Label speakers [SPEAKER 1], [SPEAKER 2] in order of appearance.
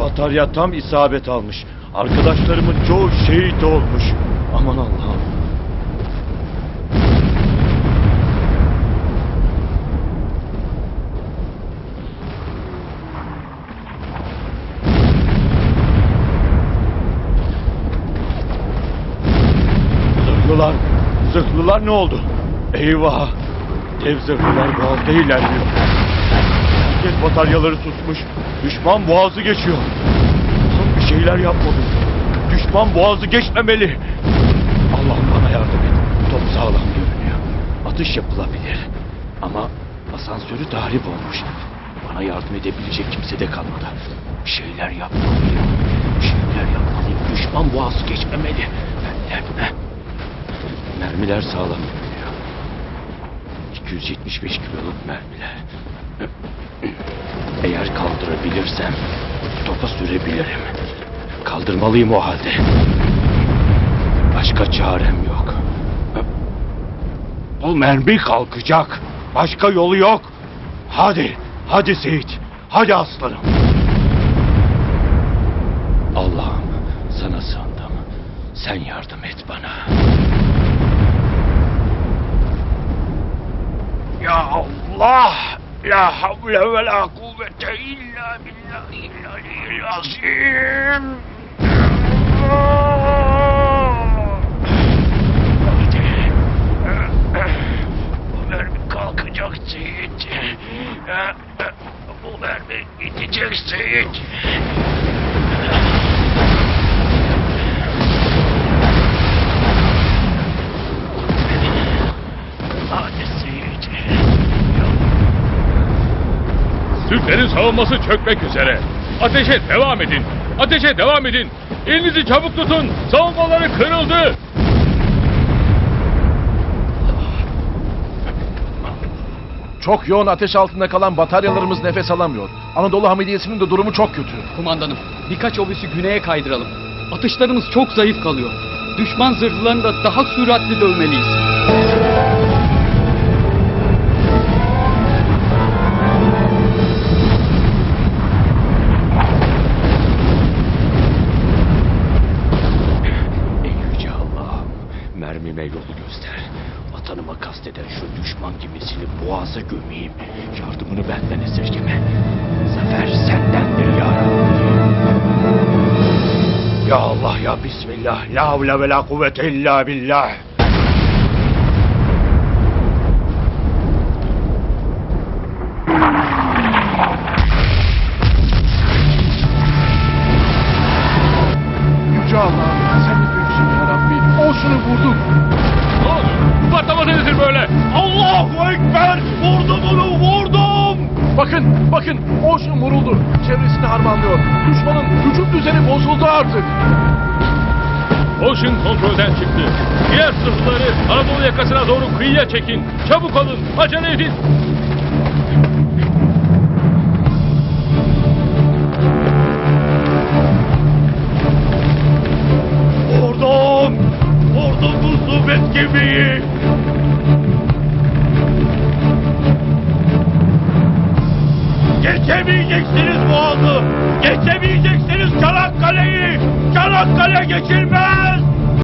[SPEAKER 1] Batarya tam isabet almış. Arkadaşlarımın çoğu şehit olmuş. Aman Allah'ım. Zırhlılar, zırhlılar ne oldu? Eyvah! Dev zırhlılar boğazda ilerliyor. Herkes bataryaları tutmuş. Düşman boğazı geçiyor. Tam bir şeyler yapmalıyız. Düşman boğazı geçmemeli. Allah'ım bana yardım et. Top sağlam görünüyor. Atış yapılabilir. Ama asansörü tahrip olmuş. Bana yardım edebilecek kimse de kalmadı. Bir şeyler yapmalıyım. Bir şeyler yapmalıyım. Düşman boğazı geçmemeli. Mermiler, mermiler sağlam görünüyor. 275 kiloluk mermiler. Eğer kaldırabilirsem topa sürebilirim. Kaldırmalıyım o halde. Başka çarem yok. Bu mermi kalkacak. Başka yolu yok. Hadi, hadi Seyit. Hadi aslanım. Allah'ım sana sığındım. Sen yardım et bana. Ya Allah! La havle ve la kuvvete illa billahil aliyyil azim! Bu mermi kalkacak Seyit. Bu mermi gidecek Seyit.
[SPEAKER 2] Türklerin savunması çökmek üzere. Ateşe devam edin. Ateşe devam edin. Elinizi çabuk tutun. Savunmaları kırıldı.
[SPEAKER 3] Çok yoğun ateş altında kalan bataryalarımız nefes alamıyor. Anadolu Hamidiyesi'nin de durumu çok kötü.
[SPEAKER 4] Kumandanım, birkaç obüsü güneye kaydıralım. Atışlarımız çok zayıf kalıyor. Düşman zırhlarını da daha süratli dövmeliyiz.
[SPEAKER 1] Mermime yolu göster. Vatanıma kasteden şu düşman gemisini boğaza gömeyim. Yardımını benden esirgeme. Zafer sendendir ya. Ya Allah ya Bismillah. La havle ve la kuvvete illa billah.
[SPEAKER 2] Böyle?
[SPEAKER 1] Allahu Ekber! Vurdum onu vurdum!
[SPEAKER 3] Bakın bakın o şunu vuruldu. Çevresini harmanlıyor. Düşmanın hücum düzeni bozuldu artık.
[SPEAKER 2] Ocean kontrolden çıktı. Diğer sırtları Anadolu yakasına doğru kıyıya çekin. Çabuk olun. Acele edin.
[SPEAKER 1] Vurdum! Vurdum bu Sovyet gemiyi! Geçemeyeceksiniz Boğaz'ı! Geçemeyeceksiniz Çanakkale'yi! Çanakkale geçilmez!